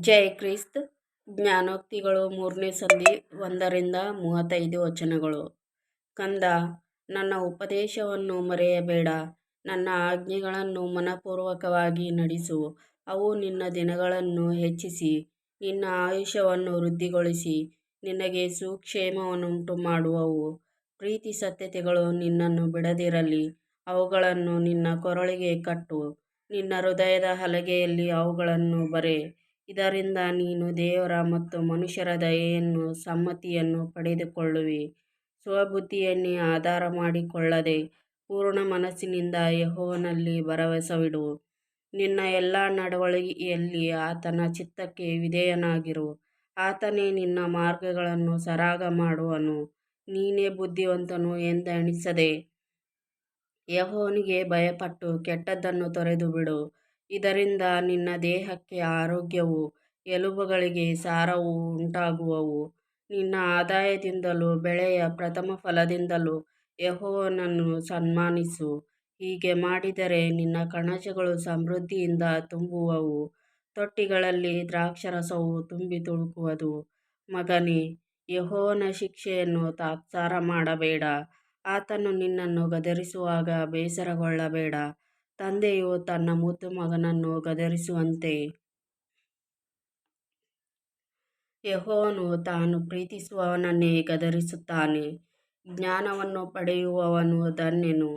ಜೈ Christ. ಜ್ಞಾನೋಕ್ತಿಗಳು ಮೂರನೇ ಸಂಧಿ ಒಂದರಿಂದ ಮೂವತ್ತೈದು ವಚನಗಳು. ಕಂದ, ನನ್ನ ಉಪದೇಶವನ್ನು ಮರೆಯಬೇಡ. ನನ್ನ ಆಜ್ಞೆಗಳನ್ನು ಮನಪೂರ್ವಕವಾಗಿ ನಡೆಸು. ಅವು ನಿನ್ನ ದಿನಗಳನ್ನು ಹೆಚ್ಚಿಸಿ. ನಿನ್ನ ಆಯುಷ್ಯವನ್ನು ವೃದ್ಧಿಗೊಳಿಸಿ. ನಿನಗೆ ಸುಕ್ಷೇಮವನ್ನುಂಟು ಮಾಡುವವು ಪ್ರೀತಿ ಸತ್ಯತೆಗಳು ನಿನ್ನನ್ನು ಬಿಡದಿರಲಿ. ಅವುಗಳನ್ನು ನಿನ್ನ ಕೊರಳಿಗೆ ಕಟ್ಟು. ನಿನ್ನ ಹೃದಯದ ಹಲಗೆಯಲ್ಲಿ ಅವುಗಳನ್ನು ಬರೆ. ಇದರಿಂದ ನೀನು ದೇವರ ಮತ್ತು ಮನುಷ್ಯರ ದಯೆಯನ್ನು, ಸಮ್ಮತಿಯನ್ನು ಪಡೆದುಕೊಳ್ಳುವಿ. ಸ್ವಬುದ್ಧಿಯನ್ನೇ ಆಧಾರ ಮಾಡಿಕೊಳ್ಳದೆ ಪೂರ್ಣ ಮನಸ್ಸಿನಿಂದ ಯೆಹೋವನಲ್ಲಿ ಭರವಸವಿಡು. ನಿನ್ನ ಎಲ್ಲ ನಡವಳಿಕೆಯಲ್ಲಿ ಆತನ ಚಿತ್ತಕ್ಕೆ ವಿಧೇಯನಾಗಿರು. ಆತನೇ ನಿನ್ನ ಮಾರ್ಗಗಳನ್ನು ಸರಾಗ ಮಾಡುವನು. ನೀನೇ ಬುದ್ಧಿವಂತನು ಎಂದೆಣಿಸದೆ ಯೆಹೋವನಿಗೆ ಭಯಪಟ್ಟು ಕೆಟ್ಟದ್ದನ್ನು ತೊರೆದು ಬಿಡು ಇದರಿಂದ ನಿನ್ನ ದೇಹಕ್ಕೆ ಆರೋಗ್ಯವು, ಎಲುಬುಗಳಿಗೆ ಸಾರವು ಉಂಟಾಗುವವು. ನಿನ್ನ ಆದಾಯದಿಂದಲೂ ಬೆಳೆಯ ಪ್ರಥಮ ಫಲದಿಂದಲೂ ಯೆಹೋವನನ್ನು ಸನ್ಮಾನಿಸು. ಹೀಗೆ ಮಾಡಿದರೆ ನಿನ್ನ ಕಣಜಗಳು ಸಮೃದ್ಧಿಯಿಂದ ತುಂಬುವವು. ತೊಟ್ಟಿಗಳಲ್ಲಿ ದ್ರಾಕ್ಷರಸವು ತುಂಬಿ ತುಳುಕುವುದು. ಮಗನೇ, ಯಹೋವನ ಶಿಕ್ಷೆಯನ್ನು ತಾತ್ಸಾರ ಮಾಡಬೇಡ. ಆತನು ನಿನ್ನನ್ನು ಗದರಿಸುವಾಗ ಬೇಸರಗೊಳ್ಳಬೇಡ. ತಂದೆಯು ತನ್ನ ಮುದ್ದು ಮಗನನ್ನು ಗದರಿಸುವಂತೆ. ಯಹೋನು ತಾನು ಪ್ರೀತಿಸುವವನನ್ನೇ ಗದರಿಸುತ್ತಾನೆ. ಜ್ಞಾನವನ್ನು ಪಡೆಯುವವನು ಧನ್ಯನು.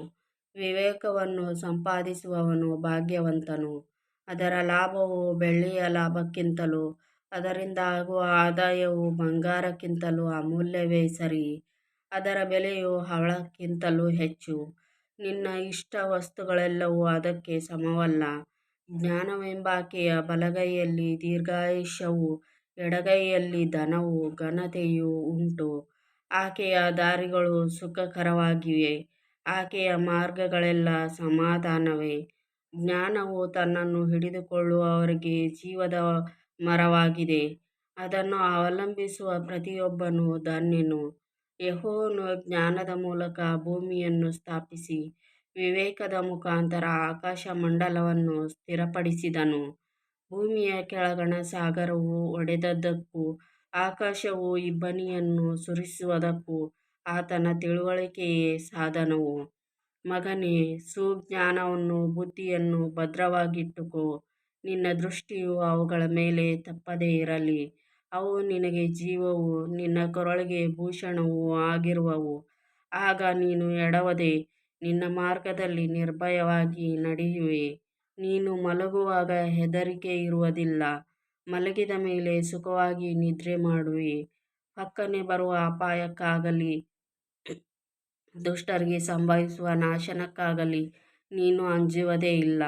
ವಿವೇಕವನ್ನು ಸಂಪಾದಿಸುವವನು ಭಾಗ್ಯವಂತನು. ಅದರ ಲಾಭವು ಬೆಳ್ಳಿಯ ಲಾಭಕ್ಕಿಂತಲೂ, ಅದರಿಂದ ಆಗುವ ಆದಾಯವು ಬಂಗಾರಕ್ಕಿಂತಲೂ ಅಮೂಲ್ಯವೇ ಸರಿ. ಅದರ ಬೆಲೆಯು ಹವಳಕ್ಕಿಂತಲೂ ಹೆಚ್ಚು. ನಿನ್ನ ಇಷ್ಟ ವಸ್ತುಗಳೆಲ್ಲವೂ ಅದಕ್ಕೆ ಸಮವಲ್ಲ. ಜ್ಞಾನವೆಂಬಾಕೆಯ ಬಲಗೈಯಲ್ಲಿ ದೀರ್ಘಾಯುಷ್ಯವು, ಎಡಗೈಯಲ್ಲಿ ಧನವೂ, ಘನತೆಯೂ ಉಂಟು. ಆಕೆಯ ದಾರಿಗಳು ಸುಖಕರವಾಗಿವೆ. ಆಕೆಯ ಮಾರ್ಗಗಳೆಲ್ಲ ಸಮಾಧಾನವೇ. ಜ್ಞಾನವು ತನ್ನನ್ನು ಹಿಡಿದುಕೊಳ್ಳುವವರಿಗೆ ಜೀವದ ಮರವಾಗಿದೆ. ಅದನ್ನು ಅವಲಂಬಿಸುವ ಪ್ರತಿಯೊಬ್ಬನೂ ಧನ್ಯನು. ಯೆಹೋವನು ಜ್ಞಾನದ ಮೂಲಕ ಭೂಮಿಯನ್ನು ಸ್ಥಾಪಿಸಿ, ವಿವೇಕದ ಮುಖಾಂತರ ಆಕಾಶಮಂಡಲವನ್ನು ಸ್ಥಿರಪಡಿಸಿದನು. ಭೂಮಿಯ ಕೆಳಗಣ ಸಾಗರವು ಒಡೆದದ್ದಕ್ಕೂ, ಆಕಾಶವು ಇಬ್ಬನಿಯನ್ನು ಸುರಿಸುವುದಕ್ಕೂ ಆತನ ತಿಳುವಳಿಕೆಯೇ ಸಾಧನವು. ಮಗನೇ, ಸುಜ್ಞಾನವನ್ನು, ಬುದ್ಧಿಯನ್ನು ಭದ್ರವಾಗಿಟ್ಟುಕೋ. ನಿನ್ನ ದೃಷ್ಟಿಯು ಅವುಗಳ ಮೇಲೆ ತಪ್ಪದೇ ಇರಲಿ. ಅವು ನಿನಗೆ ಜೀವವೂ, ನಿನ್ನ ಕೊರಳಿಗೆ ಭೂಷಣವೂ ಆಗಿರುವವು. ಆಗ ನೀನು ಎಡವದೆ, ನಿನ್ನ ಮಾರ್ಗದಲ್ಲಿ ನಿರ್ಭಯವಾಗಿ ನಡೆಯುವೆ. ನೀನು ಮಲಗುವಾಗ ಹೆದರಿಕೆ ಇರುವುದಿಲ್ಲ. ಮಲಗಿದ ಮೇಲೆ ಸುಖವಾಗಿ ನಿದ್ರೆ ಮಾಡುವೆ. ಪಕ್ಕನೆ ಬರುವ ಅಪಾಯಕ್ಕಾಗಲಿ, ದುಷ್ಟರಿಗೆ ಸಂಭವಿಸುವ ನಾಶನಕ್ಕಾಗಲಿ ನೀನು ಅಂಜುವುದೇ ಇಲ್ಲ.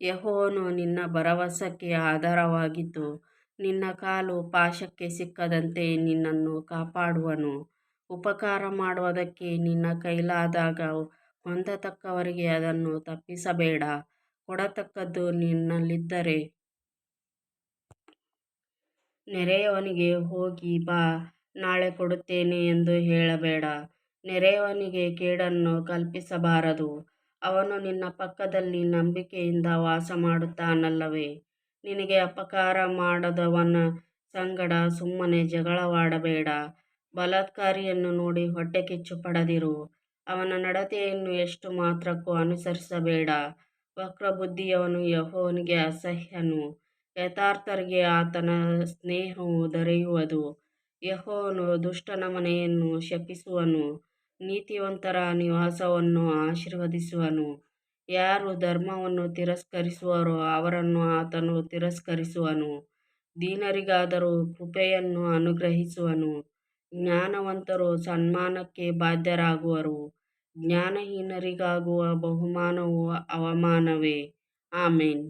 ಯಹೋನು ನಿನ್ನ ಭರವಸಕ್ಕೆ ಆಧಾರವಾಗಿದ್ದು ನಿನ್ನ ಕಾಲು ಪಾಶಕ್ಕೆ ಸಿಕ್ಕದಂತೆ ನಿನ್ನನ್ನು ಕಾಪಾಡುವನು. ಉಪಕಾರ ಮಾಡುವುದಕ್ಕೆ ನಿನ್ನ ಕೈಲಾದಾಗ ಹೊಂದತಕ್ಕವರಿಗೆ ಅದನ್ನು ತಪ್ಪಿಸಬೇಡ. ಕೊಡತಕ್ಕದ್ದು ನಿನ್ನಲ್ಲಿದ್ದರೆ. ನೆರೆಯವನಿಗೆ ಹೋಗಿ ಬಾ, ನಾಳೆ ಕೊಡುತ್ತೇನೆ ಎಂದು ಹೇಳಬೇಡ. ನೆರೆಯವನಿಗೆ ಕೇಡನ್ನು ಕಲ್ಪಿಸಬಾರದು. ಅವನು ನಿನ್ನ ಪಕ್ಕದಲ್ಲಿ ನಂಬಿಕೆಯಿಂದ ವಾಸಮಾಡುತ್ತಾನಲ್ಲವೇ? ನಿನಗೆ ಅಪಕಾರ ಮಾಡದವನ ಸಂಗಡ ಸುಮ್ಮನೆ ಜಗಳವಾಡಬೇಡ. ಬಲಾತ್ಕಾರಿಯನ್ನು ನೋಡಿ ಹೊಟ್ಟೆ ಕಿಚ್ಚು ಪಡೆದಿರು. ಅವನ ನಡತೆಯನ್ನು ಎಷ್ಟು ಮಾತ್ರಕ್ಕೂ ಅನುಸರಿಸಬೇಡ. ವಕ್ರಬುದ್ಧಿಯವನು ಯಹೋವನಿಗೆ ಅಸಹ್ಯನು. ಯಥಾರ್ಥರಿಗೆ ಆತನ ಸ್ನೇಹವು ದೊರೆಯುವುದು. ಯಹೋವನು ದುಷ್ಟನ ಮನೆಯನ್ನು ಶಪಿಸುವನು. ನೀತಿವಂತರ ನಿವಾಸವನ್ನು ಆಶೀರ್ವದಿಸುವನು. ಯಾರು ಧರ್ಮವನ್ನು ತಿರಸ್ಕರಿಸುವರೋ ಅವರನ್ನು ಆತನು ತಿರಸ್ಕರಿಸುವನು. ದೀನರಿಗಾದರೂ ಕೃಪೆಯನ್ನು ಅನುಗ್ರಹಿಸುವನು. ಜ್ಞಾನವಂತರು ಸನ್ಮಾನಕ್ಕೆ ಬಾಧ್ಯರಾಗುವರು. ಜ್ಞಾನಹೀನರಿಗಾಗುವ ಬಹುಮಾನವು ಅವಮಾನವೇ. ಆಮೆನ್.